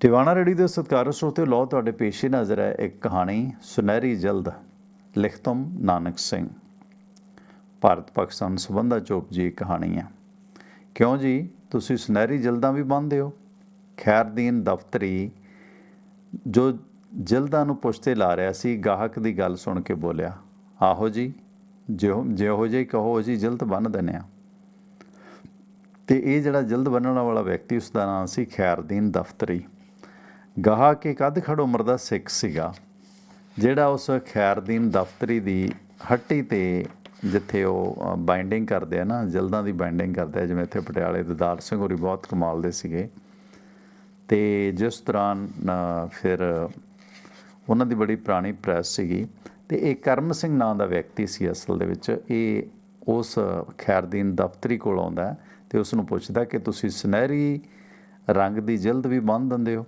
Tiwana ready ਦੇ ਸਤਿਕਾਰਯੋਗ ਸਰੋਤੇ ਲੋ ਤੁਹਾਡੇ ਪੇਸ਼ੇ ਨਜ਼ਰ ਹੈ ਇੱਕ ਕਹਾਣੀ, ਸੁਨਹਿਰੀ ਜਲਦ, ਲਿਖਤਮ ਨਾਨਕ ਸਿੰਘ। ਭਾਰਤ ਪਾਕਿਸਤਾਨ ਸੰਬੰਧਾ ਚੋਪ ਜੀ ਕਹਾਣੀ ਹੈ। ਕਿਉਂ ਜੀ? ਤੁਸੀਂ ਸੁਨਹਿਰੀ ਜਲਦਾਂ ਵੀ ਬੰਨਦੇ ਹੋ। ਖੈਰਦੀਨ ਦਫ਼ਤਰੀ, ਜੋ ਜਲਦਾਂ ਨੂੰ ਪੁੱਛਤੇ ਲਾ ਰਿਹਾ ਸੀ, ਗਾਹਕ ਦੀ ਗੱਲ ਸੁਣ ਕੇ ਬੋਲਿਆ, ਆਹੋ ਜੀ ਜਿਹੋ ਜਿਹੋ ਜਿਹੀ ਕਹੋ ਜੀ ਜਲਦ ਬੰਨ ਦਿੰਦੇ ਹਾਂ। ਤੇ ਇਹ ਜਿਹੜਾ ਜਲਦ ਬੰਨਣ ਵਾਲਾ ਵਿਅਕਤੀ ਉਸ ਦਾ ਨਾਮ ਸੀ ਖੈਰਦੀਨ ਦਫ਼ਤਰੀ। ਗਾਹਕ ਇੱਕ ਅੱਧ ਖੜ ਉਮਰ ਦਾ ਸਿੱਖ ਸੀਗਾ, ਜਿਹੜਾ ਉਸ ਖੈਰਦੀਨ ਦਫ਼ਤਰੀ ਦੀ ਹੱਟੀ ਤੇ ਜਿੱਥੇ ਉਹ ਬਾਈਂਡਿੰਗ ਕਰਦੇ ਆ ਨਾ, ਜਲਦਾਂ ਦੀ ਬਾਈਂਡਿੰਗ ਕਰਦੇ ਆ, ਜਿਵੇਂ ਇੱਥੇ ਪਟਿਆਲੇ ਦੇ ਦਾਲ ਸਿੰਘ ਹੋਰੀ ਬਹੁਤ ਕਮਾਲ ਦੇ ਸੀਗੇ। ਤੇ ਜਿਸ ਦੌਰਾਨ ਫਿਰ ਉਹਨਾਂ ਦੀ ਬੜੀ ਪੁਰਾਣੀ ਪ੍ਰੈਸ ਸੀਗੀ। ਤੇ ਇਹ ਕਰਮ ਸਿੰਘ ਨਾਂ ਦਾ ਵਿਅਕਤੀ ਸੀ ਅਸਲ ਦੇ ਵਿੱਚ। ਇਹ ਉਸ ਖੈਰਦੀਨ ਦਫ਼ਤਰੀ ਕੋਲ ਆਉਂਦਾ ਹੈ ਤੇ ਉਸ ਨੂੰ ਪੁੱਛਦਾ ਕਿ ਤੁਸੀਂ ਸੁਨਹਿਰੀ ਰੰਗ ਦੀ ਜਲਦ ਵੀ ਬੰਨ ਦਿੰਦੇ ਹੋ?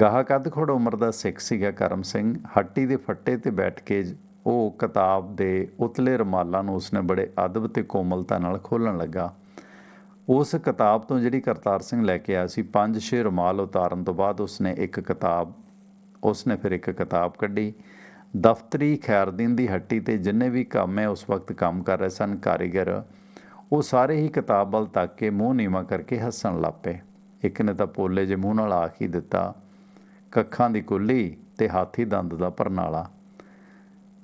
ਗਾਹਕ ਅੱਧ ਖੜ ਉਮਰ ਦਾ ਸਿੱਖ ਸੀਗਾ ਕਰਮ ਸਿੰਘ। ਹੱਟੀ ਦੇ ਫੱਟੇ ਤੇ ਬੈਠ ਕੇ ਉਹ ਕਿਤਾਬ ਦੇ ਉਤਲੇ ਰਮਾਲਾਂ ਨੂੰ ਉਸਨੇ ਬੜੇ ਅਦਬ ਤੇ ਕੋਮਲਤਾ ਨਾਲ ਖੋਲਣ ਲੱਗਾ। ਉਸ ਕਿਤਾਬ ਤੋਂ ਜਿਹੜੀ ਕਰਤਾਰ ਸਿੰਘ ਲੈ ਕੇ ਆਇਆ ਸੀ, ਪੰਜ ਛੇ ਰੁਮਾਲ ਉਤਾਰਨ ਤੋਂ ਬਾਅਦ ਉਸਨੇ ਇੱਕ ਕਿਤਾਬ, ਉਸਨੇ ਫਿਰ ਇੱਕ ਕਿਤਾਬ ਕੱਢੀ। ਦਫ਼ਤਰੀ ਖੈਰਦੀਨ ਦੀ ਹੱਟੀ ਤੇ ਜਿੰਨੇ ਵੀ ਕੰਮ ਹੈ, ਉਸ ਵਕਤ ਕੰਮ ਕਰ ਰਹੇ ਸਨ। ਕਾਰੀਗਰ ਉਹ ਸਾਰੇ ਹੀ ਕਿਤਾਬ ਵੱਲ ਤੱਕ ਕੇ ਮੂੰਹ ਨੀਵਾ ਕਰਕੇ ਹੱਸਣ ਲੱਪੇ ਇੱਕ ਨੇ ਤਾਂ ਪੋਲੇ ਜੇ ਮੂੰਹ ਨਾਲ ਆਖ ਹੀ ਦਿੱਤਾ ਕੱਖਾਂ ਦੀ ਕੁੱਲੀ ਤੇ ਹਾਥੀ ਦੰਦ ਦਾ ਪਰਨਾਲਾ।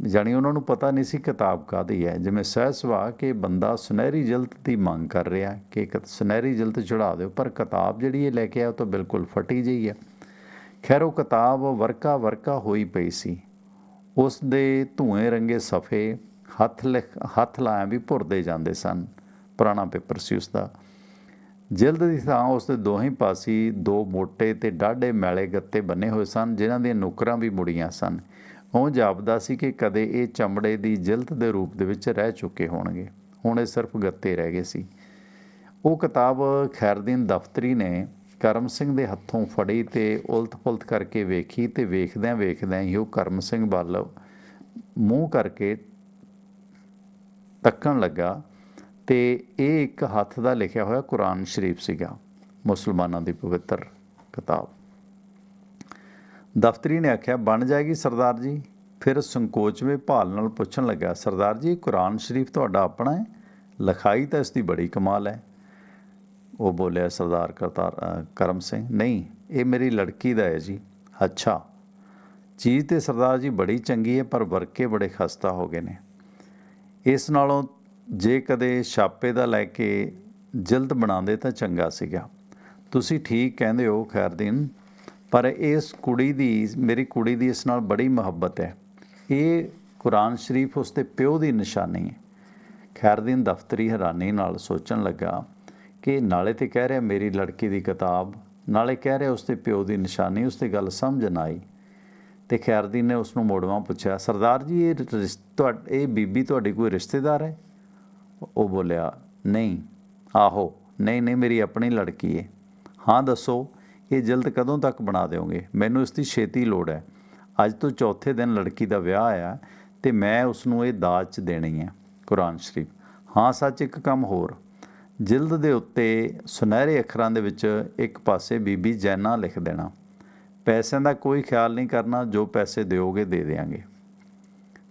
ਜਾਣੀ ਉਹਨਾਂ ਨੂੰ ਪਤਾ ਨਹੀਂ ਸੀ ਕਿਤਾਬ ਕਾਦੀ ਹੈ। ਜਿਵੇਂ ਸਹਿ ਸੁਭਾਅ ਕਿ ਬੰਦਾ ਸੁਨਹਿਰੀ ਜਲਤ ਦੀ ਮੰਗ ਕਰ ਰਿਹਾ ਕਿ ਇੱਕ ਸੁਨਹਿਰੀ ਜਲਦ ਚੜਾ ਦਿਓ, ਪਰ ਕਿਤਾਬ ਜਿਹੜੀ ਇਹ ਲੈ ਕੇ ਆਇਆ ਉਹ ਤਾਂ ਬਿਲਕੁਲ ਫਟੀ ਜਿਹੀ ਹੈ। ਖੈਰ, ਉਹ ਕਿਤਾਬ ਵਰਕਾ ਵਰਕਾ ਹੋਈ ਪਈ ਸੀ। ਉਸ ਦੇ ਧੂਏ ਰੰਗੇ ਸਫੇ ਹੱਥ ਲਿਖ ਹੱਥ ਲਾਇਆ ਵੀ ਭੁਰਦੇ ਜਾਂਦੇ ਸਨ। ਪੁਰਾਣਾ ਪੇਪਰ ਸੀ ਉਸ ਦਾ ਜਿਲਦ ਦੀ ਥਾਂ ਉਸ ਦੇ ਦੋਹੀਂ ਪਾਸੀ ਦੋ ਮੋٹے ਤੇ ਡਾਢੇ ਮੈਲੇ ਗੱਤੇ ਬੰਨੇ ਹੋਏ ਸਨ, ਜਿਨ੍ਹਾਂ ਦੀਆਂ ਨੁਕਰਾਂ ਵੀ ਮੁੜੀਆਂ ਸਨ। ਉਹ ਜਾਪਦਾ ਸੀ ਕਿ ਕਦੇ ਇਹ ਚਮੜੇ ਦੀ ਜਿਲਦ ਦੇ ਰੂਪ ਦੇ ਵਿੱਚ ਰਹਿ ਚੁੱਕੇ ਹੋਣਗੇ। ਹੁਣ ਇਹ ਸਿਰਫ ਗੱਤੇ ਰਹਿ ਗਏ ਸੀ। ਉਹ ਕਿਤਾਬ ਖੈਰਦੀਨ ਦਫ਼ਤਰੀ ਨੇ ਕਰਮ ਸਿੰਘ ਦੇ ਹੱਥੋਂ ਫੜੀ ਤੇ ਉਲਟ-ਪੁਲਟ ਕਰਕੇ ਵੇਖੀ ਤੇ ਵੇਖਦਿਆਂ ਵੇਖਦਿਆਂ ਹੀ ਉਹ ਕਰਮ ਸਿੰਘ ਵੱਲ ਮੂੰਹ ਕਰਕੇ ਤੱਕਣ ਲੱਗਾ। ਤੇ ਇਹ ਇੱਕ ਹੱਥ ਦਾ ਲਿਖਿਆ ਹੋਇਆ ਕੁਰਾਨ ਸ਼ਰੀਫ ਸੀਗਾ, ਮੁਸਲਮਾਨਾਂ ਦੀ ਪਵਿੱਤਰ ਕਿਤਾਬ। ਦਫ਼ਤਰੀ ਨੇ ਆਖਿਆ, ਬਣ ਜਾਏਗੀ ਸਰਦਾਰ ਜੀ। ਫਿਰ ਸੰਕੋਚਵੇਂ ਭਾਲ ਨਾਲ ਪੁੱਛਣ ਲੱਗਾ ਸਰਦਾਰ ਜੀ, ਕੁਰਾਨ ਸ਼ਰੀਫ ਤੁਹਾਡਾ ਆਪਣਾ ਹੈ? ਲਿਖਾਈ ਤਾਂ ਇਸ ਦੀ ਬੜੀ ਕਮਾਲ ਹੈ। ਉਹ ਬੋਲਿਆ, ਸਰਦਾਰ ਕਰਤਾਰ ਕਰਮ ਸਿੰਘ, ਨਹੀਂ, ਇਹ ਮੇਰੀ ਲੜਕੀ ਦਾ ਹੈ ਜੀ। ਅੱਛਾ, ਚੀਜ਼ ਤੇ ਸਰਦਾਰ ਜੀ ਬੜੀ ਚੰਗੀ ਹੈ, ਪਰ ਵਰਕੇ ਬੜੇ ਖਸਤਾ ਹੋ ਗਏ ਨੇ। ਇਸ ਨਾਲੋਂ ਜੇ ਕਦੇ ਛਾਪੇ ਦਾ ਲੈ ਕੇ ਜਲਦ ਬਣਾਉਂਦੇ ਤਾਂ ਚੰਗਾ ਸੀਗਾ। ਤੁਸੀਂ ਠੀਕ ਕਹਿੰਦੇ ਹੋ ਖੈਰਦੀਨ, ਪਰ ਇਸ ਕੁੜੀ ਦੀ, ਮੇਰੀ ਕੁੜੀ ਦੀ ਇਸ ਨਾਲ ਬੜੀ ਮੁਹੱਬਤ ਹੈ। ਇਹ ਕੁਰਾਨ ਸ਼ਰੀਫ ਉਸਦੇ ਪਿਓ ਦੀ ਨਿਸ਼ਾਨੀ ਹੈ। ਖੈਰਦੀਨ ਦਫ਼ਤਰੀ ਹੈਰਾਨੀ ਨਾਲ ਸੋਚਣ ਲੱਗਾ ਕਿ ਨਾਲੇ ਤੇ ਕਹਿ ਰਿਹਾ ਮੇਰੀ ਲੜਕੀ ਦੀ ਕਿਤਾਬ, ਨਾਲੇ ਕਹਿ ਰਿਹਾ ਉਸਦੇ ਪਿਓ ਦੀ ਨਿਸ਼ਾਨੀ, ਉਸ ਦੀ ਗੱਲ ਸਮਝ ਨਾ ਆਈ। ਤੇ ਖੈਰਦੀਨ ਨੇ ਉਸ ਨੂੰ ਮੋੜਵਾਂ ਪੁੱਛਿਆ, ਸਰਦਾਰ ਜੀ, ਇਹ ਰਿਸ਼- ਤੁਹਾ ਇਹ ਬੀਬੀ ਤੁਹਾਡੀ ਕੋਈ ਰਿਸ਼ਤੇਦਾਰ ਹੈ? ਉਹ ਬੋਲਿਆ, ਨਹੀਂ, ਆਹੋ, ਨਹੀਂ ਨਹੀਂ, ਮੇਰੀ ਆਪਣੀ ਲੜਕੀ ਏ। ਹਾਂ, ਦੱਸੋ, ਇਹ ਜਲਦ ਕਦੋਂ ਤੱਕ ਬਣਾ ਦਿਓਗੇ? ਮੈਨੂੰ ਇਸ ਦੀ ਛੇਤੀ ਲੋੜ ਹੈ। ਅੱਜ ਤੋਂ ਚੌਥੇ ਦਿਨ ਲੜਕੀ ਦਾ ਵਿਆਹ ਆਇਆ ਤੇ ਮੈਂ ਉਸ ਨੂੰ ਇਹ ਦਾਜ ਚ ਦੇਣੀ ਹੈ। ਕੁਰਾਨ ਸ਼ਰੀਫ। ਹਾਂ, ਸੱਚ ਇੱਕ ਕੰਮ ਹੋਰ। ਜਿਲਦ ਦੇ ਉੱਤੇ ਸੁਨਹਿਰੇ ਅੱਖਰਾਂ ਦੇ ਵਿੱਚ ਇੱਕ ਪਾਸੇ ਬੀਬੀ ਜੈਨਾ ਲਿਖ ਦੇਣਾ, ਪੈਸਿਆਂ ਦਾ ਕੋਈ ਖਿਆਲ ਨਹੀਂ ਕਰਨਾ, ਜੋ ਪੈਸੇ ਦਿਓਗੇ, ਦੇ ਦੇਾਂਗੇ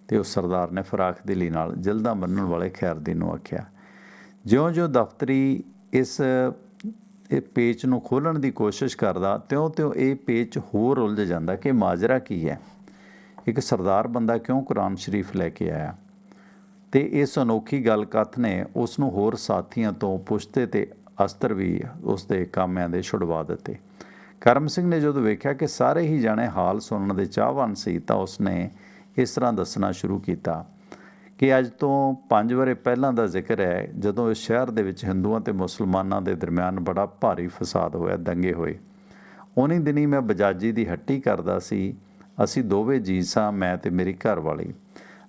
ਤੇ ਉਸ ਸਰਦਾਰ ਨੇ ਫਰਾਖ ਦਿਲੀ ਨਾਲ ਜਲਦਾਂ ਬੰਨਣ ਵਾਲੇ ਖੈਰਦੀਨ ਨੂੰ ਆਖਿਆ, ਜਿਉਂ-ਜਿਉਂ ਦਫ਼ਤਰੀ ਇਸ, ਇਹ ਪੇਚ ਨੂੰ ਖੋਲਣ ਦੀ ਕੋਸ਼ਿਸ਼ ਕਰਦਾ, ਤਿਉਂ-ਤਿਉਂ ਇਹ ਪੇਚ ਹੋਰ ਉਲਝ ਜਾਂਦਾ ਕਿ ਮਾਜਰਾ ਕੀ ਹੈ? ਇੱਕ ਸਰਦਾਰ ਬੰਦਾ ਕਿਉਂ ਕੁਰਾਨ ਸ਼ਰੀਫ ਲੈ ਕੇ ਆਇਆ? ਤੇ ਇਸ ਅਨੋਖੀ ਗੱਲ ਕਥ ਨੇ ਉਸ ਨੂੰ ਹੋਰ ਸਾਥੀਆਂ ਤੋਂ ਪੁਸ਼ਤੇ ਤੇ ਅਸਤਰ ਵੀ ਉਸ ਦੇ ਕਾਮਿਆਂ ਦੇ ਛੁਡਵਾ ਦਿੱਤੇ। ਕਰਮ ਸਿੰਘ ਨੇ ਜਦੋਂ ਵੇਖਿਆ ਕਿ ਸਾਰੇ ਹੀ ਜਾਣੇ ਹਾਲ ਸੁਣਨ ਦੇ ਚਾਹਵਾਨ ਸੀ ਤਾਂ ਉਸਨੇ ਇਸ ਤਰ੍ਹਾਂ ਦੱਸਣਾ ਸ਼ੁਰੂ ਕੀਤਾ ਕਿ ਅੱਜ ਤੋਂ 5 ਵਰੇ ਪਹਿਲਾਂ ਦਾ ਜ਼ਿਕਰ ਹੈ, ਜਦੋਂ ਇਸ ਸ਼ਹਿਰ ਦੇ ਵਿੱਚ ਹਿੰਦੂਆਂ ਤੇ ਮੁਸਲਮਾਨਾਂ ਦੇ ਦਰਮਿਆਨ ਬੜਾ ਭਾਰੀ ਫਸਾਦ ਹੋਇਆ, ਦੰਗੇ ਹੋਏ। ਉਨੀ ਦਿਨੀ ਮੈਂ ਬਜਾਜੀ ਦੀ ਹੱਟੀ ਕਰਦਾ ਸੀ। ਅਸੀਂ ਦੋਵੇਂ ਜੀ ਸਾਂ, ਮੈਂ ਤੇ ਮੇਰੀ ਘਰ ਵਾਲੀ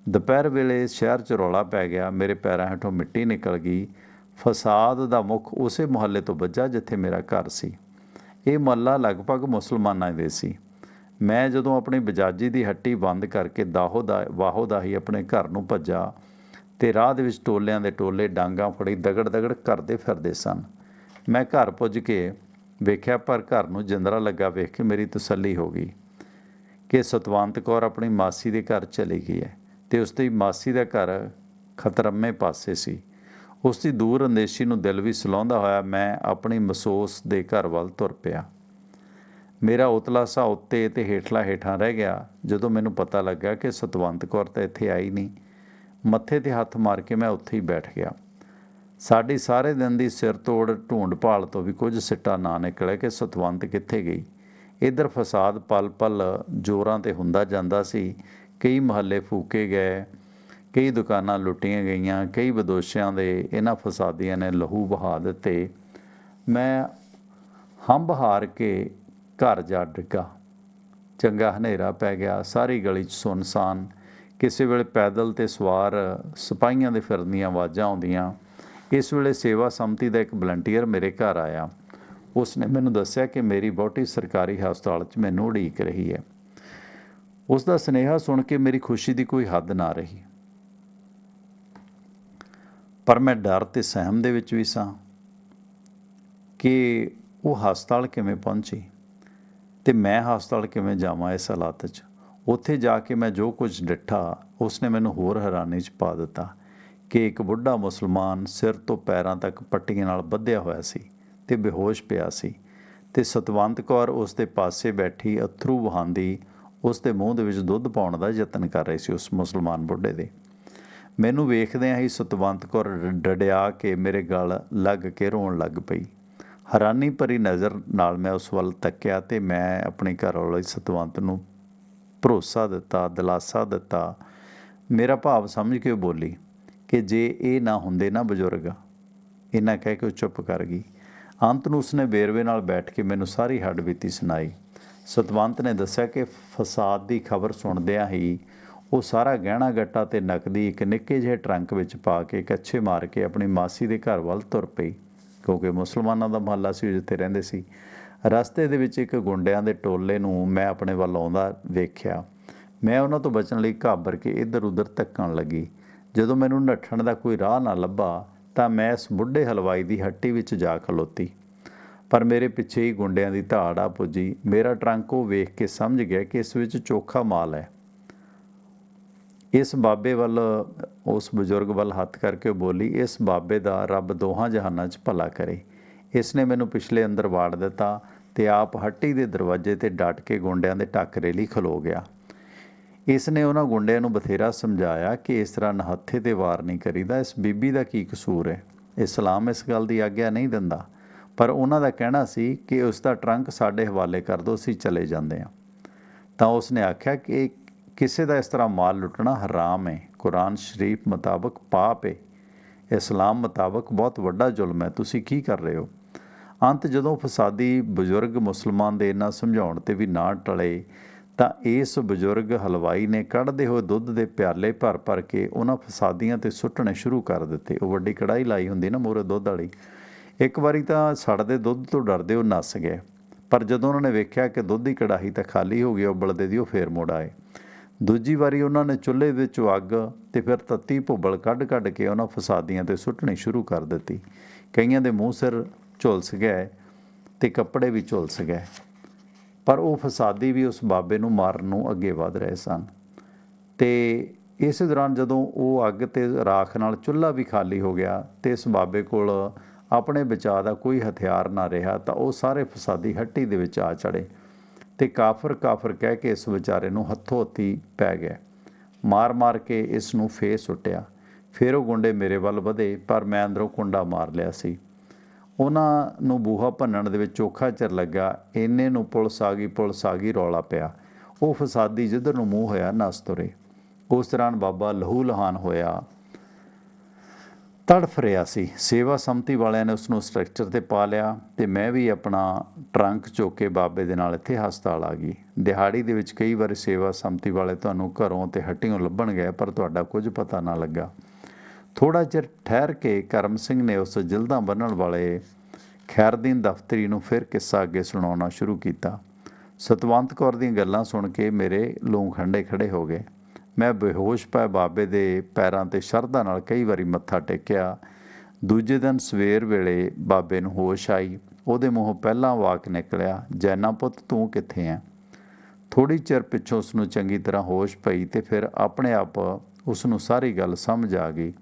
ਦੁਪਹਿਰ ਵੇਲੇ ਸ਼ਹਿਰ 'ਚ ਰੌਲਾ ਪੈ ਗਿਆ, ਮੇਰੇ ਪੈਰਾਂ ਹੇਠੋਂ ਮਿੱਟੀ ਨਿਕਲ ਗਈ। ਫਸਾਦ ਦਾ ਮੁੱਖ ਉਸੇ ਮੁਹੱਲੇ ਤੋਂ ਵੱਜਾ, ਜਿੱਥੇ ਮੇਰਾ ਘਰ ਸੀ। ਇਹ ਮੁਹੱਲਾ ਲਗਭਗ ਮੁਸਲਮਾਨਾਂ ਦੇ ਸੀ। ਮੈਂ ਜਦੋਂ ਆਪਣੀ ਬਜਾਜੀ ਦੀ ਹੱਟੀ ਬੰਦ ਕਰਕੇ ਦਾਹੋ ਦਾ, ਵਾਹੋ ਦਾ ਹੀ ਆਪਣੇ ਘਰ ਨੂੰ ਭੱਜਾ, ਤੇ ਰਾਹ ਦੇ ਵਿੱਚ ਟੋਲਿਆਂ ਦੇ ਟੋਲੇ ਡਾਂਗਾ ਫੜੀ ਦਗੜ ਦਗੜ ਕਰਦੇ ਫਿਰਦੇ ਸਨ। ਮੈਂ ਘਰ ਪੁੱਜ ਕੇ ਵੇਖਿਆ, ਪਰ ਘਰ ਨੂੰ ਜਿੰਦਰਾ ਲੱਗਾ ਵੇਖ ਕੇ ਮੇਰੀ ਤਸੱਲੀ ਹੋ ਗਈ ਕਿ ਸਤਵੰਤ ਕੌਰ ਆਪਣੀ ਮਾਸੀ ਦੇ ਘਰ ਚਲੀ ਗਈ ਹੈ ਤੇ ਉਸ ਦੀ ਮਾਸੀ ਦਾ ਘਰ ਖਤਰਮੇ ਪਾਸੇ ਸੀ। ਉਸ ਦੀ ਦੂਰ ਅੰਦੇਸ਼ੀ ਨੂੰ ਦਿਲ ਵੀ ਸਲਾਉਂਦਾ ਹੋਇਆ ਮੈਂ ਆਪਣੀ ਮਸੋਸ ਦੇ ਘਰ ਵੱਲ ਤੁਰ ਪਿਆ। ਮੇਰਾ ਉਤਲਾ ਸਾ ਉੱਤੇ ਤੇ ਹੇਠਲਾ ਹੇਠਾਂ ਰਹਿ ਗਿਆ, ਜਦੋਂ ਮੈਨੂੰ ਪਤਾ ਲੱਗਾ ਕਿ ਸਤਵੰਤ ਕੌਰ ਤਾਂ ਇੱਥੇ ਆਈ ਨਹੀਂ। ਮੱਥੇ ਤੇ ਹੱਥ ਮਾਰ ਕੇ ਮੈਂ ਉੱਥੇ ਹੀ ਬੈਠ ਗਿਆ। ਸਾਡੀ ਸਾਰੇ ਦਿਨ ਦੀ ਸਿਰ ਤੋੜ, ਢੂੰਡ ਭਾਲ ਤੋਂ ਵੀ ਕੁਝ ਸਿੱਟਾ ਨਾ ਨਿਕਲਿਆ ਕਿ ਸਤਵੰਤ ਕਿੱਥੇ ਗਈ। ਇਧਰ ਫਸਾਦ ਪਲ ਪਲ ਜੋਰਾਂ ਤੇ ਹੁੰਦਾ ਜਾਂਦਾ ਸੀ। ਕਈ ਮਹੱਲੇ ਫੂਕੇ ਗਏ, ਕਈ ਦੁਕਾਨਾਂ ਲੁੱਟੀਆਂ ਗਈਆਂ, ਕਈ ਵਿਦੋਸ਼ਿਆਂ ਦੇ ਇਹਨਾਂ ਫਸਾਦੀਆਂ ਨੇ ਲਹੂ ਬਹਾ ਦਿੱਤੇ। ਮੈਂ ਹੰਬ ਹਾਰ ਕੇ ਘਰ ਜਾ ਡਿੱਗਾ। ਚੰਗਾ ਹਨੇਰਾ ਪੈ ਗਿਆ। ਸਾਰੀ ਗਲੀ 'ਚ ਸੁਨਸਾਨ। ਕਿਸੇ ਵੇਲੇ ਪੈਦਲ ਤੇ ਸਵਾਰ ਸਿਪਾਹੀਆਂ ਦੇ ਫਿਰਨ ਦੀਆਂ ਆਵਾਜ਼ਾਂ ਆਉਂਦੀਆਂ। ਇਸ ਵੇਲੇ ਸੇਵਾ ਸੰਮਤੀ ਦਾ ਇੱਕ ਵਲੰਟੀਅਰ ਮੇਰੇ ਘਰ ਆਇਆ। ਉਸ ਨੇ ਮੈਨੂੰ ਦੱਸਿਆ ਕਿ ਮੇਰੀ ਬਹੁਤੀ ਸਰਕਾਰੀ ਹਸਪਤਾਲ 'ਚ ਮੈਨੂੰ ਉਡੀਕ ਰਹੀ ਹੈ। ਉਸ ਦਾ ਸੁਨੇਹਾ ਸੁਣ ਕੇ ਮੇਰੀ ਖੁਸ਼ੀ ਦੀ ਕੋਈ ਹੱਦ ਨਾ ਰਹੀ। ਪਰ ਮੈਂ ਡਰ ਤੇ ਸਹਿਮ ਦੇ ਵਿੱਚ ਵੀ ਸਾਂ ਕਿ ਉਹ ਹਸਪਤਾਲ ਕਿਵੇਂ ਪਹੁੰਚੀ। ਤੇ ਮੈਂ ਹਸਪਤਾਲ ਕਿਵੇਂ ਜਾਵਾਂ ਇਸ ਹਾਲਾਤ 'ਚ? ਉੱਥੇ ਜਾ ਕੇ ਮੈਂ ਜੋ ਕੁਝ ਡਿੱਠਾ, ਉਸਨੇ ਮੈਨੂੰ ਹੋਰ ਹੈਰਾਨੀ 'ਚ ਪਾ ਦਿੱਤਾ ਕਿ ਇੱਕ ਬੁੱਢਾ ਮੁਸਲਮਾਨ ਸਿਰ ਤੋਂ ਪੈਰਾਂ ਤੱਕ ਪੱਟੀਆਂ ਨਾਲ ਬੱਧਿਆ ਹੋਇਆ ਸੀ ਤੇ ਬੇਹੋਸ਼ ਪਿਆ ਸੀ ਤੇ ਸਤਵੰਤ ਕੌਰ ਉਸ ਦੇ ਪਾਸੇ ਬੈਠੀ ਅਥਰੂ ਵਹਾਂਦੀ ਉਸ ਦੇ ਮੂੰਹ ਦੇ ਵਿੱਚ ਦੁੱਧ ਪਾਉਣ ਦਾ ਯਤਨ ਕਰ ਰਹੀ ਸੀ ਉਸ ਮੁਸਲਮਾਨ ਬੁੱਢੇ ਦੇ। ਮੈਨੂੰ ਵੇਖਦਿਆਂ ਹੀ ਸਤਵੰਤ ਕੌਰ ਡੜਿਆ ਕੇ ਮੇਰੇ ਗਲ ਲੱਗ ਕੇ ਰੋਣ ਲੱਗ ਪਈ। ਹੈਰਾਨੀ ਭਰੀ ਨਜ਼ਰ ਨਾਲ ਮੈਂ ਉਸ ਵੱਲ ਤੱਕਿਆ ਤੇ ਮੈਂ ਆਪਣੇ ਘਰ ਵਾਲੀ ਸਤਵੰਤ ਨੂੰ ਭਰੋਸਾ ਦਿੱਤਾ, ਦਿਲਾਸਾ ਦਿੱਤਾ। ਮੇਰਾ ਭਾਵ ਸਮਝ ਕੇ ਉਹ ਬੋਲੀ ਕਿ ਜੇ ਇਹ ਨਾ ਹੁੰਦੇ ਨਾ ਬਜ਼ੁਰਗ ਇਹਨਾਂ ਕਹਿ ਕੇ ਉਹ ਚੁੱਪ ਕਰ ਗਈ। ਅੰਤ ਨੂੰ ਉਸਨੇ ਬੇਰਵੇ ਨਾਲ ਬੈਠ ਕੇ ਮੈਨੂੰ ਸਾਰੀ ਹੱਡਬੀਤੀ ਸੁਣਾਈ। ਸਤਵੰਤ ਨੇ ਦੱਸਿਆ ਕਿ ਫਸਾਦ ਦੀ ਖਬਰ ਸੁਣਦਿਆਂ ਹੀ ਉਹ ਸਾਰਾ ਗਹਿਣਾ ਗੱਟਾ ਤੇ ਨਕਦੀ ਇੱਕ ਨਿੱਕੇ ਜਿਹੇ ਟਰੰਕ ਵਿੱਚ ਪਾ ਕੇ ਕੱਛੇ ਮਾਰ ਕੇ ਆਪਣੀ ਮਾਸੀ ਦੇ ਘਰ ਵੱਲ ਤੁਰ ਪਈ। ਕਿਉਂਕਿ ਮੁਸਲਮਾਨਾਂ ਦਾ ਮਹੱਲਾ ਸੀ, ਜਿੱਥੇ ਰਹਿੰਦੇ ਸੀ। ਰਸਤੇ ਦੇ ਵਿੱਚ ਇੱਕ ਗੁੰਡਿਆਂ ਦੇ ਟੋਲੇ ਨੂੰ ਮੈਂ ਆਪਣੇ ਵੱਲ ਆਉਂਦਾ ਵੇਖਿਆ। ਮੈਂ ਉਹਨਾਂ ਤੋਂ ਬਚਣ ਲਈ ਘਾਬਰ ਕੇ ਇੱਧਰ ਉੱਧਰ ਤੱਕਣ ਲੱਗੀ। ਜਦੋਂ ਮੈਨੂੰ ਨੱਠਣ ਦਾ ਕੋਈ ਰਾਹ ਨਾ ਲੱਭਾ, ਤਾਂ ਮੈਂ ਇਸ ਬੁੱਢੇ ਹਲਵਾਈ ਦੀ ਹੱਟੀ ਵਿੱਚ ਜਾ ਖਲੋਤੀ। ਪਰ ਮੇਰੇ ਪਿੱਛੇ ਹੀ ਗੁੰਡਿਆਂ ਦੀ ਧਾੜ ਆ ਪੁੱਜੀ। ਮੇਰਾ ਟਰੰਕ ਉਹ ਵੇਖ ਕੇ ਸਮਝ ਗਿਆ ਕਿ ਇਸ ਵਿੱਚ ਚੋਖਾ ਮਾਲ ਹੈ। ਇਸ ਬਾਬੇ ਵੱਲ, ਉਸ ਬਜ਼ੁਰਗ ਵੱਲ ਹੱਥ ਕਰਕੇ ਉਹ ਬੋਲੀ, ਇਸ ਬਾਬੇ ਦਾ ਰੱਬ ਦੋਹਾਂ ਜਹਾਨਾਂ 'ਚ ਭਲਾ ਕਰੇ। ਇਸ ਨੇ ਮੈਨੂੰ ਪਿਛਲੇ ਅੰਦਰ ਵਾੜ ਦਿੱਤਾ ਤੇ ਆਪ ਹੱਟੀ ਦੇ ਦਰਵਾਜ਼ੇ ਤੇ ਡਟ ਕੇ ਗੁੰਡਿਆਂ ਦੇ ਟੱਕਰੇ ਲਈ ਖਲੋ ਗਿਆ। ਇਸ ਨੇ ਉਹਨਾਂ ਗੁੰਡਿਆਂ ਨੂੰ ਬਥੇਰਾ ਸਮਝਾਇਆ ਕਿ ਇਸ ਤਰ੍ਹਾਂ ਨਹੱਥੇ ਤੇ ਵਾਰ ਨਹੀਂ ਕਰੀਦਾ। ਇਸ ਬੀਬੀ ਦਾ ਕੀ ਕਸੂਰ ਹੈ? ਇਸਲਾਮ ਇਸ ਗੱਲ ਦੀ ਆਗਿਆ ਨਹੀਂ ਦਿੰਦਾ। ਪਰ ਉਹਨਾਂ ਦਾ ਕਹਿਣਾ ਸੀ ਕਿ ਉਸ ਦਾ ਟਰੰਕ ਸਾਡੇ ਹਵਾਲੇ ਕਰ ਦਿਓ ਅਸੀਂ ਚਲੇ ਜਾਂਦੇ ਹਾਂ। ਤਾਂ ਉਸ ਨੇ ਆਖਿਆ ਕਿ ਕਿਸੇ ਦਾ ਇਸ ਤਰ੍ਹਾਂ ਮਾਲ ਲੁੱਟਣਾ ਹਰਾਮ ਹੈ। ਕੁਰਾਨ ਸ਼ਰੀਫ ਮੁਤਾਬਕ ਪਾਪ ਹੈ। ਇਸਲਾਮ ਮੁਤਾਬਕ ਬਹੁਤ ਵੱਡਾ ਜ਼ੁਲਮ ਹੈ। ਤੁਸੀਂ ਕੀ ਕਰ ਰਹੇ ਹੋ? ਅੰਤ ਜਦੋਂ ਫਸਾਦੀ ਬਜ਼ੁਰਗ ਮੁਸਲਮਾਨ ਦੇ ਇਹਨਾਂ ਸਮਝਾਉਣ ਤੇ ਵੀ ਨਾ ਟਲੇ, ਤਾਂ ਇਸ ਬਜ਼ੁਰਗ ਹਲਵਾਈ ਨੇ ਕੱਢਦੇ ਹੋਏ ਦੁੱਧ ਦੇ ਪਿਆਲੇ ਭਰ ਭਰ ਕੇ ਉਹਨਾਂ ਫਸਾਦੀਆਂ ਤੇ ਸੁੱਟਣੇ ਸ਼ੁਰੂ ਕਰ ਦਿੱਤੇ। ਉਹ ਵੱਡੀ ਕੜਾਈ ਲਾਈ ਹੁੰਦੀ ਨਾ ਮੂਹਰੇ ਦੁੱਧ ਵਾਲੀ। ਇੱਕ ਵਾਰੀ ਤਾਂ ਸੜਦੇ ਦੁੱਧ ਤੋਂ ਡਰਦੇ ਉਹ ਨੱਸ ਗਏ। ਪਰ ਜਦੋਂ ਉਹਨਾਂ ਨੇ ਵੇਖਿਆ ਕਿ ਦੁੱਧ ਦੀ ਕੜਾਹੀ ਤਾਂ ਖਾਲੀ ਹੋ ਗਈ ਉਬਲਦੇ ਦੀ ਉਹ ਫੇਰ ਮੁੜ ਆਏ। ਦੂਜੀ ਵਾਰੀ ਉਹਨਾਂ ਨੇ ਚੁੱਲ੍ਹੇ ਵਿੱਚ ਅੱਗ ਤੇ ਫਿਰ ਤੱਤੀ ਭੁੱਬਲ ਕੱਢ-ਕੱਢ ਕੇ ਉਹਨਾਂ ਫਸਾਦੀਆਂ ਤੇ ਸੁੱਟਣੀ ਸ਼ੁਰੂ ਕਰ ਦਿੱਤੀ। ਕਈਆਂ ਦੇ ਮੂੰਹ ਸਿਰ ਝੁਲਸ ਗਏ ਤੇ ਕੱਪੜੇ ਵੀ ਝੁਲਸ ਗਏ ਪਰ ਉਹ ਫਸਾਦੀ ਵੀ ਉਸ ਬਾਬੇ ਨੂੰ ਮਾਰਨ ਨੂੰ ਅੱਗੇ ਵਧ ਰਹੇ ਸਨ। ਤੇ ਇਸੇ ਦੌਰਾਨ ਜਦੋਂ ਉਹ ਅੱਗ ਤੇ ਰਾਖ ਨਾਲ ਚੁੱਲ੍ਹਾ ਵੀ ਖਾਲੀ ਹੋ ਗਿਆ ਤੇ ਇਸ ਬਾਬੇ ਕੋਲ ਆਪਣੇ ਬਚਾਅ ਦਾ ਕੋਈ ਹਥਿਆਰ ਨਾ ਰਿਹਾ ਤਾਂ ਉਹ ਸਾਰੇ ਫਸਾਦੀ ਹੱਟੀ ਦੇ ਵਿੱਚ ਆ ਚੜੇ ਤੇ ਕਾਫਰ ਕਾਫਰ ਕਹਿ ਕੇ ਇਸ ਵਿਚਾਰੇ ਨੂੰ ਹੱਥੋਂ ਹੱਥੀ ਪੈ ਗਿਆ। ਮਾਰ-ਮਾਰ ਕੇ ਇਸ ਨੂੰ ਫੇਰ ਸੁੱਟਿਆ। ਫਿਰ ਉਹ ਗੁੰਡੇ ਮੇਰੇ ਵੱਲ ਵਧੇ, ਪਰ ਮੈਂ ਅੰਦਰੋਂ ਕੁੰਡਾ ਮਾਰ ਲਿਆ ਸੀ। ਉਹਨਾਂ ਨੂੰ ਬੂਹਾ ਭੰਨਣ ਦੇ ਵਿੱਚ ਚੋਖਾ ਚਿਰ ਲੱਗਾ ਇੰਨੇ ਨੂੰ ਪੁਲਿਸ ਆ ਗਈ, ਪੁਲਿਸ ਆ ਗਈ, ਰੌਲਾ ਪਿਆ। ਉਹ ਫਸਾਦੀ ਜਿੱਧਰ ਨੂੰ ਮੂੰਹ ਹੋਇਆ, ਨਸ ਤੁਰੇ। ਉਸ ਦੌਰਾਨ ਬਾਬਾ ਲਹੂ ਲਹਾਨ ਹੋਇਆ। ਤੜਫ ਰਿਹਾ ਸੀ। ਸੇਵਾ ਸੰਮਤੀ ਵਾਲਿਆਂ ਨੇ ਉਸ ਨੂੰ ਸਟਰਕਚਰ ਤੇ ਪਾ ਲਿਆ ਤੇ ਮੈਂ ਵੀ ਆਪਣਾ ਟਰੰਕ ਚੁੱਕ ਕੇ ਬਾਬੇ ਦੇ ਨਾਲ ਇੱਥੇ ਹਸਪਤਾਲ ਆ ਗਈ। ਦਿਹਾੜੀ ਦੇ ਵਿੱਚ ਕਈ ਵਾਰ ਸੇਵਾ ਸੰਮਤੀ ਵਾਲੇ ਤੁਹਾਨੂੰ ਘਰੋਂ ਤੇ ਹੱਟੀਆਂ ਲੱਭਣ ਗਏ, ਪਰ ਤੁਹਾਡਾ ਕੁਝ ਪਤਾ ਨਾ ਲੱਗਾ। ਥੋੜਾ ਚਿਰ ਠਹਿਰ ਕੇ ਕਰਮ ਸਿੰਘ ਨੇ ਉਸ ਜਿਲਦਾਂ ਬੰਨਣ ਵਾਲੇ ਖੈਰਦੀਨ ਦਫ਼ਤਰੀ ਨੂੰ ਫਿਰ ਕਿੱਸਾ ਅੱਗੇ ਸੁਣਾਉਣਾ ਸ਼ੁਰੂ ਕੀਤਾ। ਸਤਵੰਤ ਕੌਰ ਦੀਆਂ ਗੱਲਾਂ ਸੁਣ ਕੇ ਮੇਰੇ ਲੂੰ ਖੰਡੇ ਖੜੇ ਹੋ ਗਏ। ਮੈਂ ਬੇਹੋਸ਼ ਪੈ ਬਾਬੇ ਦੇ ਪੈਰਾਂ ਤੇ ਸ਼ਰਧਾ ਨਾਲ ਕਈ ਵਾਰੀ ਮੱਥਾ ਟੇਕਿਆ। ਦੂਜੇ ਦਿਨ ਸਵੇਰ ਵੇਲੇ ਬਾਬੇ ਨੂੰ ਹੋਸ਼ ਆਈ। ਉਹਦੇ ਮੂੰਹੋਂ ਪਹਿਲਾਂ ਵਾਕ ਨਿਕਲਿਆ, ਜੈਨਾ ਪੁੱਤ, ਤੂੰ ਕਿੱਥੇ ਹੈ ਥੋੜੀ ਚਿਰ ਪਿੱਛੋਂ ਉਸ ਨੂੰ ਚੰਗੀ ਤਰ੍ਹਾਂ ਹੋਸ਼ ਪਈ ਤੇ ਫਿਰ ਆਪਣੇ ਆਪ ਉਸ ਨੂੰ ਸਾਰੀ ਗੱਲ ਸਮਝ ਆ ਗਈ।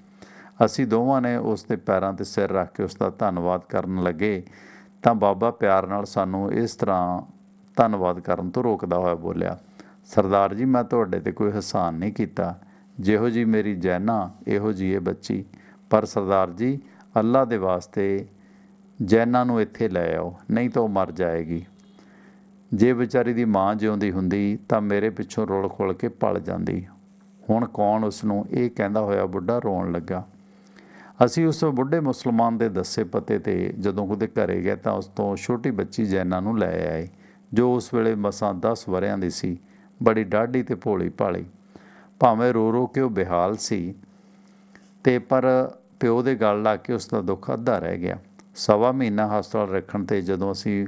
ਅਸੀਂ ਦੋਵਾਂ ਨੇ ਉਸ ਦੇ ਪੈਰਾਂ ਤੇ ਸਿਰ ਰੱਖ ਕੇ ਉਸ ਦਾ ਧੰਨਵਾਦ ਕਰਨ ਲੱਗੇ। ਤਾਂ ਬਾਬਾ ਪਿਆਰ ਨਾਲ ਸਾਨੂੰ ਇਸ ਤਰ੍ਹਾਂ ਧੰਨਵਾਦ ਕਰਨ ਤੋਂ ਰੋਕਦਾ ਹੋਇਆ ਬੋਲਿਆ ਸਰਦਾਰ ਜੀ, ਮੈਂ ਤੁਹਾਡੇ ਤੇ ਕੋਈ ਹਸਾਨ ਨਹੀਂ ਕੀਤਾ। ਜਿਹੋ ਜੀ ਮੇਰੀ ਜੈਨਾ, ਇਹੋ ਜੀ ਇਹ ਬੱਚੀ। ਪਰ ਸਰਦਾਰ ਜੀ ਅੱਲਾ ਦੇ ਵਾਸਤੇ ਜੈਨਾ ਨੂੰ ਇੱਥੇ ਲੈ ਆਓ, ਨਹੀਂ ਤਾਂ ਉਹ ਮਰ ਜਾਏਗੀ। ਜੇ ਵਿਚਾਰੀ ਦੀ ਮਾਂ ਜਿਉਂਦੀ ਹੁੰਦੀ, ਤਾਂ ਮੇਰੇ ਪਿੱਛੋਂ ਰੋਲ ਖੋਲ ਕੇ ਪਲ ਜਾਂਦੀ। ਹੁਣ ਕੌਣ ਉਸ ਨੂੰ ਇਹ ਕਹਿੰਦਾ ਹੋਇਆ ਬੁੱਢਾ ਰੋਣ ਲੱਗਾ? ਅਸੀਂ ਉਸ ਬੁੱਢੇ ਮੁਸਲਮਾਨ ਦੇ ਦੱਸੇ ਪਤੇ ਤੇ ਜਦੋਂ ਉਹਦੇ ਘਰੇ ਗਏ ਤਾਂ ਉਸ ਤੋਂ ਛੋਟੀ ਬੱਚੀ ਜੈਨਾ ਨੂੰ ਲੈ ਆਏ, ਜੋ ਉਸ ਵੇਲੇ ਮਸਾਂ 10 ਵਰਿਆਂ ਦੀ ਸੀ। ਬੜੀ ਡਾਢੀ ਤੇ ਭੋਲੀ ਭਾਲੀ। ਭਾਵੇਂ ਰੋ ਰੋ ਕੇ ਉਹ ਬਿਹਾਲ ਸੀ, ਤੇ ਪਰ ਪਿਓ ਦੇ ਗਲ ਲਾ ਕੇ ਉਸ ਦਾ ਦੁੱਖ ਅੱਧਾ ਰਹਿ ਗਿਆ। ਸਵਾ ਮਹੀਨਾ ਹਸਪਤਾਲ ਰੱਖਣ ਤੇ ਜਦੋਂ ਅਸੀਂ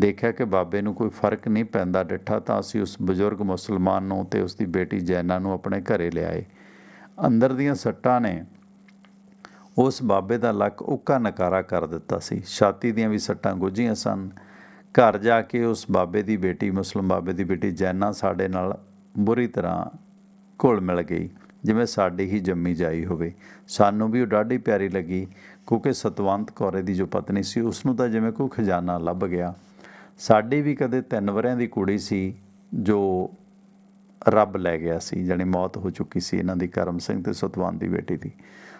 ਦੇਖਿਆ ਕਿ ਬਾਬੇ ਨੂੰ ਕੋਈ ਫ਼ਰਕ ਨਹੀਂ ਪੈਂਦਾ ਡਿੱਠਾ, ਤਾਂ ਅਸੀਂ ਉਸ ਬਜ਼ੁਰਗ ਮੁਸਲਮਾਨ ਨੂੰ ਤੇ ਉਸ ਦੀ ਬੇਟੀ ਜੈਨਾ ਨੂੰ ਆਪਣੇ ਘਰੇ ਲਿਆਏ। ਅੰਦਰ ਦੀਆਂ ਸੱਟਾਂ ਨੇ ਉਸ ਬਾਬੇ ਦਾ ਲੱਕ ਉੱਕਾ ਨਕਾਰਾ ਕਰ ਦਿੱਤਾ ਸੀ। ਛਾਤੀ ਦੀਆਂ ਵੀ ਸੱਟਾਂ ਗੁੱਝੀਆਂ ਸਨ। ਘਰ ਜਾ ਕੇ ਉਸ ਬਾਬੇ ਦੀ ਬੇਟੀ, ਮੁਸਲਮ ਬਾਬੇ ਦੀ ਬੇਟੀ ਜੈਨਾ ਸਾਡੇ ਨਾਲ ਬੁਰੀ ਤਰ੍ਹਾਂ ਘੁਲ ਮਿਲ ਗਈ, ਜਿਵੇਂ ਸਾਡੀ ਹੀ ਜੰਮੀ ਜਾਈ ਹੋਵੇ। ਸਾਨੂੰ ਵੀ ਉਹ ਡਾਢੀ ਪਿਆਰੀ ਲੱਗੀ, ਕਿਉਂਕਿ ਸਤਵੰਤ ਕੌਰੇ ਦੀ ਜੋ ਪਤਨੀ ਸੀ ਉਸ ਨੂੰ ਤਾਂ ਜਿਵੇਂ ਕੋਈ ਖਜ਼ਾਨਾ ਲੱਭ ਗਿਆ। ਸਾਡੀ ਵੀ ਕਦੇ ਤਿੰਨ ਵਰਿਆਂ ਦੀ ਕੁੜੀ ਸੀ, ਜੋ ਰੱਬ ਲੈ ਗਿਆ ਸੀ, ਜਾਣੀ ਮੌਤ ਹੋ ਚੁੱਕੀ ਸੀ ਇਹਨਾਂ ਦੀ ਕਰਮ ਸਿੰਘ ਤੇ ਸਤਵੰਤ ਦੀ ਬੇਟੀ ਦੀ।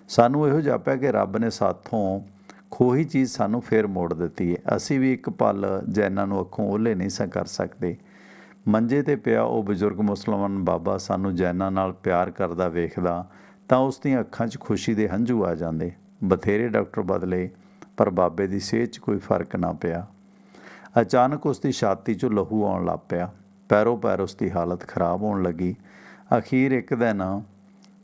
ਸਾਨੂੰ ਇਹੋ ਜਾਪਿਆ ਕਿ ਰੱਬ ਨੇ ਸਾਥੋਂ ਖੋਹੀ ਚੀਜ਼ ਸਾਨੂੰ ਫੇਰ ਮੋੜ ਦਿੱਤੀ ਹੈ। ਅਸੀਂ ਵੀ ਇੱਕ ਪਲ ਜੈਨਾਂ ਨੂੰ ਅੱਖੋਂ ਓਲੇ ਨਹੀਂ ਸਾਂ, ਕਰ ਸਕਦੇ। ਮੰਜੇ ਤੇ ਪਿਆ ਉਹ ਬਜ਼ੁਰਗ ਮੁਸਲਮਾਨ ਬਾਬਾ ਸਾਨੂੰ ਜੈਨਾਂ ਨਾਲ ਪਿਆਰ ਕਰਦਾ ਵੇਖਦਾ ਤਾਂ ਉਸ ਦੀਆਂ ਅੱਖਾਂ 'ਚ ਖੁਸ਼ੀ ਦੇ ਹੰਝੂ ਆ ਜਾਂਦੇ। ਬਥੇਰੇ ਡਾਕਟਰ ਬਦਲੇ, ਪਰ ਬਾਬੇ ਦੀ ਸਿਹਤ 'ਚ ਕੋਈ ਫ਼ਰਕ ਨਾ ਪਿਆ। ਅਚਾਨਕ ਉਸ ਦੀ ਛਾਤੀ 'ਚੋਂ ਲਹੂ ਆਉਣ ਲੱਗ ਪਿਆ। ਪੈਰੋਂ ਪੈਰ ਉਸ ਦੀ ਹਾਲਤ ਖਰਾਬ ਹੋਣ ਲੱਗੀ। ਅਖੀਰ ਇੱਕ ਦਿਨ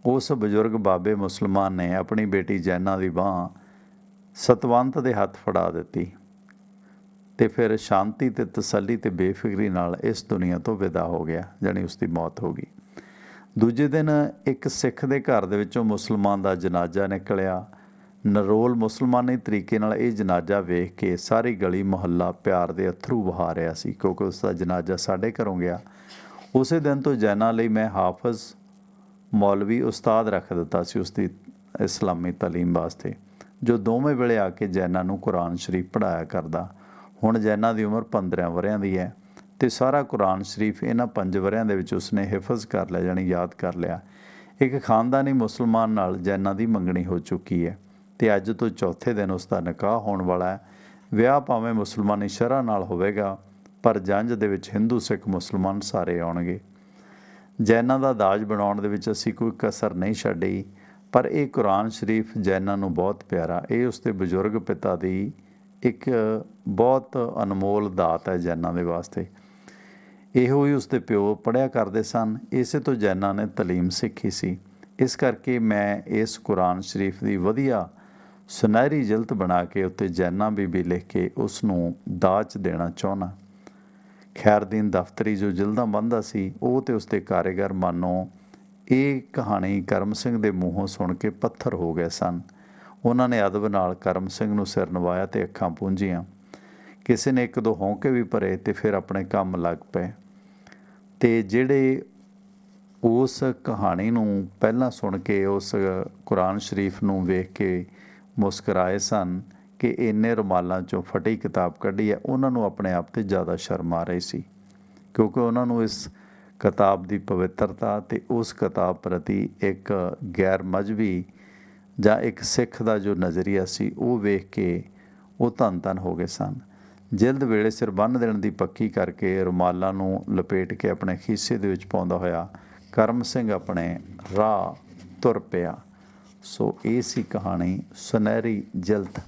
ਉਸ ਬਜ਼ੁਰਗ ਬਾਬੇ ਮੁਸਲਮਾਨ ਨੇ ਆਪਣੀ ਬੇਟੀ ਜੈਨਾ ਦੀ ਬਾਹ ਸਤਵੰਤ ਦੇ ਹੱਥ ਫੜਾ ਦਿੱਤੀ ਤੇ ਫਿਰ ਸ਼ਾਂਤੀ ਤੇ ਤਸੱਲੀ ਤੇ ਬੇਫਿਕਰੀ ਨਾਲ ਇਸ ਦੁਨੀਆ ਤੋਂ ਵਿਦਾ ਹੋ ਗਿਆ, ਜਾਣੀ ਉਸ ਦੀ ਮੌਤ ਹੋ ਗਈ। ਦੂਜੇ ਦਿਨ ਇੱਕ ਸਿੱਖ ਦੇ ਘਰ ਦੇ ਵਿੱਚੋਂ ਮੁਸਲਮਾਨ ਦਾ ਜਨਾਜ਼ਾ ਨਿਕਲਿਆ। ਨਰੋਲ ਮੁਸਲਮਾਨੀ ਤਰੀਕੇ ਨਾਲ ਇਹ ਜਨਾਜ਼ਾ ਵੇਖ ਕੇ ਸਾਰੀ ਗਲੀ ਮੁਹੱਲਾ ਪਿਆਰ ਦੇ ਅਥਰੂ ਵਹਾ ਰਿਹਾ ਸੀ, ਕਿਉਂਕਿ ਉਸ ਦਾ ਜਨਾਜ਼ਾ ਸਾਡੇ ਘਰੋਂ ਗਿਆ। ਉਸੇ ਦਿਨ ਤੋਂ ਜੈਨਾ ਲਈ ਮੈਂ ਹਾਫਜ਼ ਮੌਲਵੀ ਉਸਤਾਦ ਰੱਖ ਦਿੱਤਾ ਸੀ ਉਸ ਦੀ ਇਸਲਾਮੀ ਤਾਲੀਮ ਵਾਸਤੇ। ਜੋ ਦੋਵੇਂ ਵੇਲੇ ਆ ਕੇ ਜੈਨਾ ਨੂੰ ਕੁਰਾਨ ਸ਼ਰੀਫ ਪੜਾਇਆ ਕਰਦਾ, ਹੁਣ ਜੈਨਾ ਦੀ ਉਮਰ 15 ਵਰਿਆਂ ਦੀ ਹੈ ਤੇ ਸਾਰਾ ਕੁਰਾਨ ਸ਼ਰੀਫ ਇਹਨਾਂ ਪੰਜ ਵਰਿਆਂ ਦੇ ਵਿੱਚ ਉਸਨੇ ਹਿਫਜ਼ ਕਰ ਲਿਆ ਜਾਣੀ ਯਾਦ ਕਰ ਲਿਆ। ਇੱਕ ਖਾਨਦਾਨੀ ਮੁਸਲਮਾਨ ਨਾਲ ਜੈਨਾ ਦੀ ਮੰਗਣੀ ਹੋ ਚੁੱਕੀ ਹੈ ਤੇ ਅੱਜ ਤੋਂ ਚੌਥੇ ਦਿਨ ਉਸ ਦਾ ਨਿਕਾਹ ਹੋਣ ਵਾਲਾ ਹੈ। ਵਿਆਹ ਭਾਵੇਂ ਮੁਸਲਮਾਨੀ ਸ਼ਰ੍ਹਾਂ ਨਾਲ ਹੋਵੇਗਾ, ਪਰ ਜੰਜ ਦੇ ਵਿੱਚ ਹਿੰਦੂ ਸਿੱਖ ਮੁਸਲਮਾਨ ਸਾਰੇ ਆਉਣਗੇ। ਜੈਨਾਂ ਦਾ ਦਾਜ ਬਣਾਉਣ ਦੇ ਵਿੱਚ ਅਸੀਂ ਕੋਈ ਕਸਰ ਨਹੀਂ ਛੱਡੀ। ਪਰ ਇਹ ਕੁਰਾਨ ਸ਼ਰੀਫ ਜੈਨਾਂ ਨੂੰ ਬਹੁਤ ਪਿਆਰਾ, ਇਹ ਉਸਦੇ ਬਜ਼ੁਰਗ ਪਿਤਾ ਦੀ ਇੱਕ ਬਹੁਤ ਅਨਮੋਲ ਦਾਤ ਹੈ ਜੈਨਾਂ ਦੇ ਵਾਸਤੇ। ਇਹੋ ਹੀ ਉਸਦੇ ਪਿਓ ਪੜਿਆ ਕਰਦੇ ਸਨ। ਇਸੇ ਤੋਂ ਜੈਨਾਂ ਨੇ ਤਾਲੀਮ ਸਿੱਖੀ ਸੀ। ਇਸ ਕਰਕੇ ਮੈਂ ਇਸ ਕੁਰਾਨ ਸ਼ਰੀਫ ਦੀ ਵਧੀਆ ਸੁਨਹਿਰੀ ਜਿਲਤ ਬਣਾ ਕੇ ਉੱਤੇ ਜੈਨਾ ਬੀਬੀ ਲਿਖ ਕੇ ਉਸ ਨੂੰ ਦਾਜ ਦੇਣਾ ਚਾਹੁੰਦਾ। ਖੈਰਦੀਨ ਦਫ਼ਤਰੀ ਜੋ ਜਿਲਦਾਂ ਬੰਦਾ ਸੀ, ਉਹ ਤੇ ਉਸਦੇ ਕਾਰੀਗਰ ਮਾਨੋ ਇਹ ਕਹਾਣੀ ਕਰਮ ਸਿੰਘ ਦੇ ਮੂੰਹੋਂ ਸੁਣ ਕੇ ਪੱਥਰ ਹੋ ਗਏ ਸਨ। ਉਹਨਾਂ ਨੇ ਅਦਬ ਨਾਲ ਕਰਮ ਸਿੰਘ ਨੂੰ ਸਿਰ ਨਵਾਇਆ ਤੇ ਅੱਖਾਂ ਪੂੰਝੀਆਂ। ਕਿਸੇ ਨੇ ਇੱਕ ਦੋ ਹੌਂਕੇ ਵੀ ਭਰੇ ਤੇ ਫਿਰ ਆਪਣੇ ਕੰਮ ਲੱਗ ਪਏ। ਤੇ ਜਿਹੜੇ ਉਸ ਕਹਾਣੀ ਨੂੰ ਪਹਿਲਾਂ ਸੁਣ ਕੇ, ਉਸ ਕੁਰਾਨ ਸ਼ਰੀਫ ਨੂੰ ਵੇਖ ਕੇ ਮੁਸਕਰਾਏ ਸਨ ਕਿ ਇੰਨੇ ਰੁਮਾਲਾਂ ਚੋਂ ਫਟੀ ਕਿਤਾਬ ਕੱਢੀ ਹੈ, ਉਹਨਾਂ ਨੂੰ ਆਪਣੇ ਆਪ ਤੇ ਜ਼ਿਆਦਾ ਸ਼ਰਮ ਆ ਰਹੀ ਸੀ। ਕਿਉਂਕਿ ਉਹਨਾਂ ਨੂੰ ਇਸ ਕਿਤਾਬ ਦੀ ਪਵਿੱਤਰਤਾ ਤੇ ਉਸ ਕਿਤਾਬ ਪ੍ਰਤੀ ਇੱਕ ਗੈਰ ਮਜਬੀ ਜਾਂ ਇੱਕ ਸਿੱਖ ਦਾ ਜੋ ਨਜ਼ਰੀਆ ਸੀ, ਉਹ ਵੇਖ ਕੇ ਉਹ ਧੰਨ ਧੰਨ ਹੋ ਗਏ ਸਨ। ਜਿਲਦ ਵੇਲੇ ਸਿਰ ਬੰਨ ਦੇਣ ਦੀ ਪੱਕੀ ਕਰਕੇ ਰੁਮਾਲਾਂ ਨੂੰ ਲਪੇਟ ਕੇ ਆਪਣੇ ਖੀਸੇ ਦੇ ਵਿੱਚ ਪਾਉਂਦਾ ਹੋਇਆ ਕਰਮ ਸਿੰਘ ਆਪਣੇ ਰਾਹ ਤੁਰ ਪਿਆ। ਸੋ ਇਹ ਸੀ ਕਹਾਣੀ ਸੁਨਹਿਰੀ ਜਲਤ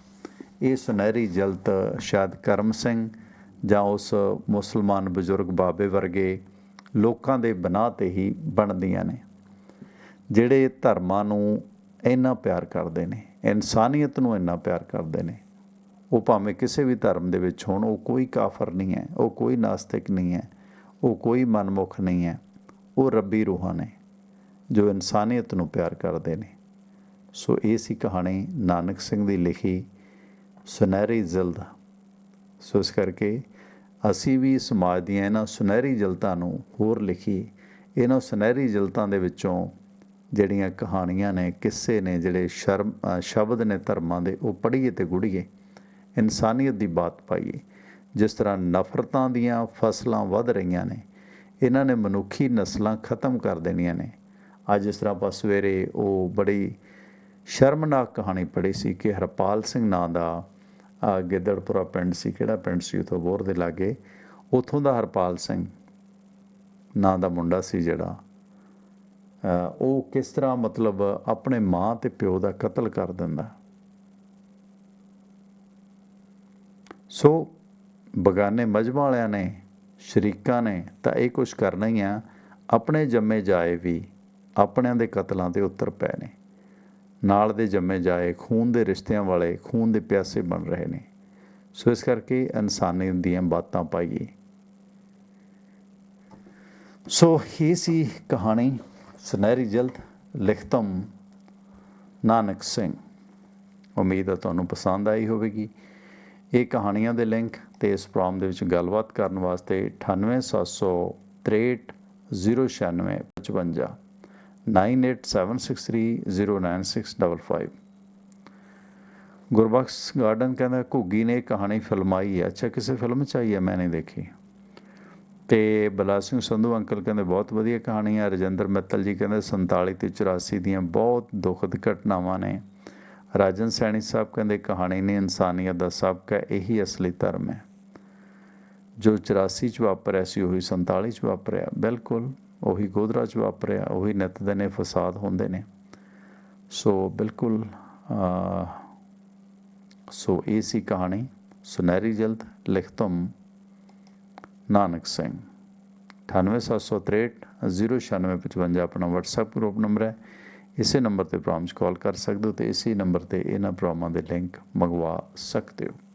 ਇਹ ਸੁਨਹਿਰੀ ਜਲਤ ਸ਼ਾਇਦ ਕਰਮ ਸਿੰਘ ਜਾਂ ਉਸ ਮੁਸਲਮਾਨ ਬਜ਼ੁਰਗ ਬਾਬੇ ਵਰਗੇ ਲੋਕਾਂ ਦੇ ਬਨਾਹ ਤੇ ਹੀ ਬਣਦੀਆਂ ਨੇ, ਜਿਹੜੇ ਧਰਮਾਂ ਨੂੰ ਇੰਨਾ ਪਿਆਰ ਕਰਦੇ ਨੇ, ਇਨਸਾਨੀਅਤ ਨੂੰ ਇੰਨਾ ਪਿਆਰ ਕਰਦੇ ਨੇ, ਉਹ ਭਾਵੇਂ ਕਿਸੇ ਵੀ ਧਰਮ ਦੇ ਵਿੱਚ ਹੋਣ, ਉਹ ਕੋਈ ਕਾਫਰ ਨਹੀਂ ਹੈ, ਉਹ ਕੋਈ ਨਾਸਤਿਕ ਨਹੀਂ ਹੈ, ਉਹ ਕੋਈ ਮਨਮੁਖ ਨਹੀਂ ਹੈ, ਉਹ ਰੱਬੀ ਰੂਹਾਂ ਨੇ, ਜੋ ਇਨਸਾਨੀਅਤ ਨੂੰ ਪਿਆਰ ਕਰਦੇ ਨੇ। ਸੋ ਇਹ ਸੀ ਕਹਾਣੀ ਨਾਨਕ ਸਿੰਘ ਦੀ ਲਿਖੀ ਸੁਨਹਿਰੀ ਜ਼ਿਲਦ। ਸੋ ਇਸ ਕਰਕੇ ਅਸੀਂ ਵੀ ਸਮਾਜ ਦੀਆਂ ਇਹਨਾਂ ਸੁਨਹਿਰੀ ਜਲਤਾਂ ਨੂੰ ਹੋਰ ਲਿਖੀਏ ਇਹਨਾਂ ਸੁਨਹਿਰੀ ਜਲਤਾਂ ਦੇ ਵਿੱਚੋਂ ਜਿਹੜੀਆਂ ਕਹਾਣੀਆਂ ਨੇ, ਕਿੱਸੇ ਨੇ, ਜਿਹੜੇ ਸ਼ਰਮ ਸ਼ਬਦ ਨੇ ਧਰਮਾਂ ਦੇ, ਉਹ ਪੜ੍ਹੀਏ ਤੇ ਗੁੜੀਏ ਇਨਸਾਨੀਅਤ ਦੀ ਬਾਤ ਪਾਈਏ। ਜਿਸ ਤਰ੍ਹਾਂ ਨਫ਼ਰਤਾਂ ਦੀਆਂ ਫਸਲਾਂ ਵੱਧ ਰਹੀਆਂ ਨੇ, ਇਹਨਾਂ ਨੇ ਮਨੁੱਖੀ ਨਸਲਾਂ ਖਤਮ ਕਰ ਦੇਣੀਆਂ ਨੇ। ਅੱਜ ਜਿਸ ਤਰ੍ਹਾਂ ਆਪਾਂ ਸਵੇਰੇ ਉਹ ਬੜੀ ਸ਼ਰਮਨਾਕ ਕਹਾਣੀ ਪੜ੍ਹੀ ਸੀ ਕਿ ਹਰਪਾਲ ਸਿੰਘ ਨਾਂ ਦਾ ਅ, ਗਿੱਦੜਪੁਰਾ ਪਿੰਡ ਸੀ ਕਿਹੜਾ ਪਿੰਡ ਸੀ ਉਥੋਂ ਬੋਰ ਦੇ ਲਾਗੇ? ਉਥੋਂ ਦਾ ਹਰਪਾਲ ਸਿੰਘ ਨਾਂ ਦਾ ਮੁੰਡਾ ਸੀ ਜਿਹੜਾ। ਉਹ ਕਿਸ ਤਰ੍ਹਾਂ ਮਤਲਬ ਆਪਣੇ ਮਾਂ ਤੇ ਪਿਓ ਦਾ ਕਤਲ ਕਰ ਦਿੰਦਾ? ਸੋ ਬਗਾਨੇ ਮਜਮਾ ਵਾਲਿਆਂ ਨੇ ਸ਼ਰੀਕਾਂ ਨੇ ਤਾਂ ਇਹ ਕੁਝ ਕਰਨਾ ਹੀ ਆ ਆਪਣੇ ਜੰਮੇ ਜਾਏ ਵੀ ਆਪਣਿਆਂ ਦੇ ਕਤਲਾਂ ਤੇ ਉਤਰ ਪਏ ਨੇ। ਨਾਲ ਦੇ ਜੰਮੇ ਜਾਏ, ਖੂਨ ਦੇ ਰਿਸ਼ਤਿਆਂ ਵਾਲੇ, ਖੂਨ ਦੇ ਪਿਆਸੇ ਬਣ ਰਹੇ ਨੇ। ਸੋ ਇਸ ਕਰਕੇ ਇਨਸਾਨੀਅਤ ਦੀਆਂ ਬਾਤਾਂ ਪਾਈਏ। ਸੋ ਇਹ ਸੀ ਕਹਾਣੀ ਸੁਨਹਿਰੀ ਜਲਦ, ਲਿਖਤਮ, ਨਾਨਕ ਸਿੰਘ। ਉਮੀਦ ਹੈ ਤੁਹਾਨੂੰ ਪਸੰਦ ਆਈ ਹੋਵੇਗੀ। ਇਹ ਕਹਾਣੀਆਂ ਦੇ ਲਿੰਕ ਤੇ ਇਸ ਪ੍ਰੋਗਰਾਮ ਦੇ ਵਿੱਚ ਗੱਲਬਾਤ ਕਰਨ ਵਾਸਤੇ 98763 09655 9876309655 ਗੁਰਬਖਸ਼ ਗਾਰਡਨ ਕਹਿੰਦਾ ਘੁੱਗੀ ਨੇ ਇਹ ਕਹਾਣੀ ਫਿਲਮਾਈ ਹੈ ਅੱਛਾ ਕਿਸੇ ਫਿਲਮ ਚ ਆਈ ਹੈ ਮੈਂ ਨਹੀਂ ਦੇਖੀ ਤੇ ਬਲਾ ਸਿੰਘ ਸੰਧੂ ਅੰਕਲ ਕਹਿੰਦੇ ਬਹੁਤ ਵਧੀਆ ਕਹਾਣੀ ਹੈ ਰਜਿੰਦਰ ਮਿੱਤਲ ਜੀ ਕਹਿੰਦੇ 47 ਤੇ 84 ਦੀਆਂ ਬਹੁਤ ਦੁਖਦ ਘਟਨਾਵਾਂ ਨੇ ਰਾਜਨ ਸੈਣੀ ਸਾਹਿਬ ਕਹਿੰਦੇ ਕਹਾਣੀ ਨੇ ਇਨਸਾਨੀਅਤ ਦਾ ਸਬਕ ਹੈ ਇਹੀ ਅਸਲੀ ਧਰਮ ਹੈ ਜੋ 84 ਚ ਵਾਪਰਿਆ ਸੀ ਉਹੀ 47 ਚ ਵਾਪਰਿਆ ਬਿਲਕੁਲ ਉਹੀ ਗੋਦਰਾ ਚ ਵਾਪਰਿਆ, ਉਹੀ ਨਿਤ ਦੇ ਨੇ, ਫਸਾਦ ਹੁੰਦੇ ਨੇ। ਸੋ ਬਿਲਕੁਲ ਸੋ ਇਹ ਸੀ ਕਹਾਣੀ। ਸੁਨਹਿਰੀ ਜਲਦ, ਲਿਖਤਮ, ਨਾਨਕ ਸਿੰਘ। 98763 09655 ਆਪਣਾ WhatsApp ਗਰੁੱਪ ਨੰਬਰ ਹੈ। ਇਸੇ ਨੰਬਰ ਤੇ ਪ੍ਰੋਗਰਾਮ 'ਚ ਕਾਲ ਕਰ ਸਕਦੇ ਹੋ ਤੇ ਇਸੇ ਨੰਬਰ ਤੇ ਇਹਨਾਂ ਪ੍ਰੋਮਾਂ ਦੇ ਲਿੰਕ ਮੰਗਵਾ ਸਕਦੇ ਹੋ।